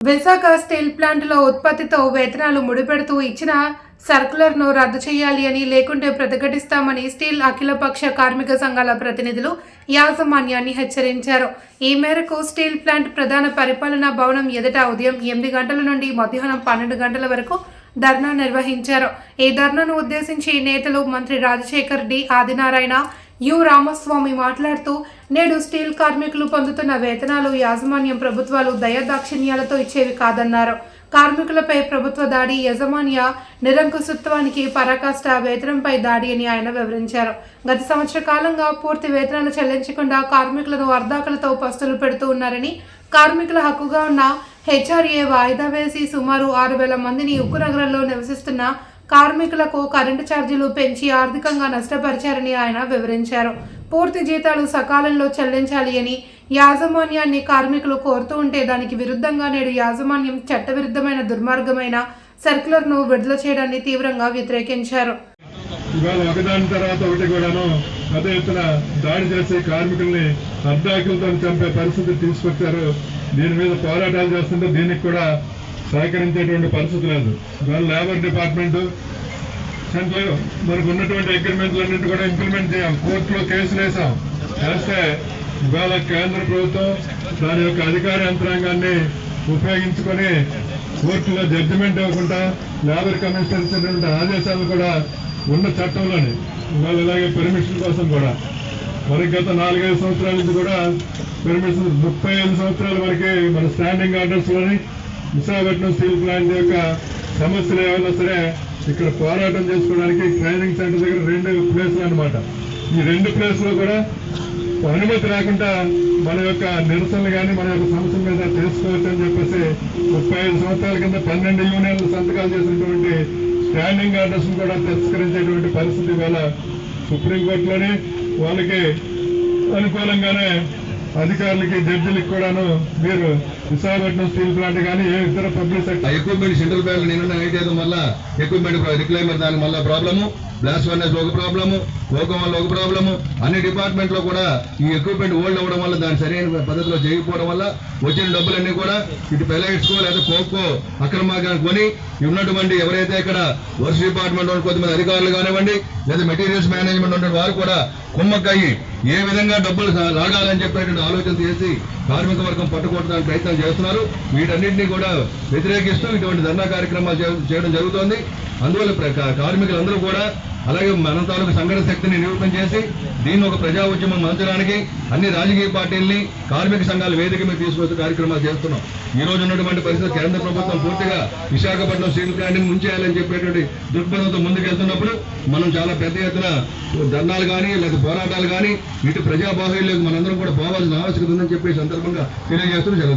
Visakha steel ప్లాంట్లో ఉత్పత్తితో వేతనాలు ముడిపెడుతూ ఇచ్చిన సర్కులర్ను రద్దు చేయాలి అని లేకుంటే ప్రతిఘటిస్తామని స్టీల్ అఖిలపక్ష కార్మిక సంఘాల ప్రతినిధులు యాజమాన్యాన్ని హెచ్చరించారు. ఈ మేరకు స్టీల్ ప్లాంట్ ప్రధాన పరిపాలనా భవనం ఎదుట ఉదయం ఎనిమిది గంటల నుండి మధ్యాహ్నం పన్నెండు గంటల వరకు ధర్నా నిర్వహించారు. ఈ ధర్నాను ఉద్దేశించి నేతలు మంత్రి రాజశేఖర్ డి ఆదినారాయణ యు రామస్వామి మాట్లాడుతూ నేడు స్టీల్ కార్మికులు పొందుతున్న వేతనాలు యాజమాన్యం ప్రభుత్వాలు దయాదాక్షిణ్యాలతో ఇచ్చేవి కాదన్నారు. కార్మికులపై ప్రభుత్వ దాడి యజమాన్య నిరంకుశత్వానికి పరాకాష్ట వేతనంపై దాడి అని ఆయన వివరించారు. గత సంవత్సర కాలంగా పూర్తి వేతనాలు చెల్లించకుండా కార్మికులను అర్ధాకలతో పస్తులు పెడుతూ ఉన్నారని కార్మికుల హక్కుగా ఉన్న హెచ్ఆర్ఏ వాయిదా వేసి సుమారు ఆరు వేల మందిని ఉక్కు నగరంలో నివసిస్తున్న కార్మికులకు కరెంటు ఛార్జీలు పెంచి ఆర్థికంగా నష్టపరిచారని ఆయన వివరించారు. పూర్తి జీతాలు సకాలంలో చెల్లించాలి అని యాజమాన్యాన్ని కార్మికులు కోరుతూ ఉంటే దానికి విరుద్ధంగా నేడు యాజమాన్యం చట్టవిరుద్ధమైన దుర్మార్గమైన సర్క్యులర్ను విడుదల చేయడాన్ని తీవ్రంగా వ్యతిరేకించారు. ఇవాళ ఒకదాని తర్వాత ఒకటి కూడాను పెద్ద ఎత్తున దాడి చేసే కార్మికుల్ని అర్ధాకులతో చంపే పరిస్థితి తీసుకొచ్చారు. దీని మీద పోరాటాలు చేస్తుంటే దీనికి కూడా సహకరించేటువంటి పరిస్థితి లేదు. దాని లేబర్ డిపార్ట్మెంట్ సెంట్రల్ మనకు ఉన్నటువంటి అగ్రిమెంట్లన్నింటి కూడా ఇంప్లిమెంట్ చేయాలి. కోర్టులో కేసులు వేసాం వేస్తే ఇవాళ కేంద్ర ప్రభుత్వం దాని యొక్క అధికార యంత్రాంగాన్ని ఉపయోగించుకొని కోర్టులో జడ్జిమెంట్ ఇవ్వకుండా లేబర్ కమిషనర్ ఇచ్చినటువంటి ఆదేశాలు కూడా ఉన్న చట్టంలోనే. ఇవాళ ఇలాగే పెర్మిషన్ కోసం కూడా. మనకి గత నాలుగైదు సంవత్సరాల నుంచి కూడా పెర్మిషన్ ముప్పై ఐదు సంవత్సరాల వరకు మన స్టాండింగ్ ఆర్డర్స్లోని విశాఖపట్నం స్టీల్ ప్లాంట్ యొక్క సమస్యలు ఏమైనా సరే ఇక్కడ పోరాటం చేసుకోవడానికి ట్రైనింగ్ సెంటర్ దగ్గర రెండు ప్లేసులు అన్నమాట. ఈ రెండు ప్లేసులు కూడా అనుమతి రాకుండా మన యొక్క నిరసనలు కానీ మన యొక్క సమస్యల మీద తెలుసుకోవచ్చు అని చెప్పేసి ముప్పై ఐదు సంవత్సరాల కింద పన్నెండు యూనియన్లు సంతకాలు చేసినటువంటి స్టాండింగ్ ఆర్డర్స్ కూడా తిరస్కరించేటువంటి పరిస్థితి ఇవాళ సుప్రీంకోర్టులోని వాళ్ళకి అనుకూలంగానే అధికారులకి జడ్జిలకు కూడాను మీరు విశాఖపట్నం స్టీల్ ప్లాంట్ కానీ ఏ ఇతర public sector equipment central bank నిన్న నైట్ చేయడం వల్ల ఎక్విప్మెంట్ రిక్లైమర్ దానికి మళ్ళీ ప్రాబ్లము. బ్లాస్ట్ ఫర్నెస్ ఒక ప్రాబ్లము కోకం వల్ల ఒక ప్రాబ్లము. అన్ని డిపార్ట్మెంట్లో కూడా ఈ ఎక్విప్మెంట్ ఓల్డ్ అవ్వడం వల్ల దాని సరైన పద్ధతిలో చేయకపోవడం వల్ల వచ్చిన డబ్బులన్నీ కూడా ఇటు పెలైట్స్కో లేదా కోకో అక్రమంగా కొని ఉన్నటువంటి ఎవరైతే ఇక్కడ వర్ష డిపార్ట్మెంట్ కొద్దిమంది కొంతమంది అధికారులు కానివ్వండి లేదా మెటీరియల్స్ మేనేజ్మెంట్ ఉన్న వారు కూడా కుమ్మక్కయ్యి ఏ విధంగా డబ్బులు లాగాలని చెప్పేటువంటి ఆలోచన చేసి కార్మిక వర్గం పట్టుకోవడానికి ప్రయత్నం చేస్తున్నారు. వీటన్నింటినీ కూడా వ్యతిరేకిస్తూ ఇటువంటి ధర్నా కార్యక్రమాలు చేయడం జరుగుతోంది. అందువల్ల ప్ర- కార్మికులందరూ కూడా అలాగే మన తాలూకు సంఘటన శక్తిని నిరూపణ చేసి దీన్ని ఒక ప్రజా ఉద్యమం మార్చడానికి అన్ని రాజకీయ పార్టీల్ని కార్మిక సంఘాల వేదిక మీద తీసుకొచ్చే కార్యక్రమాలు చేస్తున్నాం. ఈ రోజు ఉన్నటువంటి పరిస్థితి కేంద్ర ప్రభుత్వం పూర్తిగా విశాఖపట్నం స్టీల్ ప్లాంట్ ముంచేయాలని చెప్పేటువంటి దృక్పథంతో ముందుకెళ్తున్నప్పుడు మనం చాలా పెద్ద ఎత్తున ధర్నాలు కానీ లేదా పోరాటాలు కానీ ఇటు ప్రజా బాహుళ్యంలోకి మనందరం కూడా పోవాల్సిన ఆవశ్యకత ఉందని చెప్పి సందర్భంగా తెలియజేస్తూ జరుగుతుంది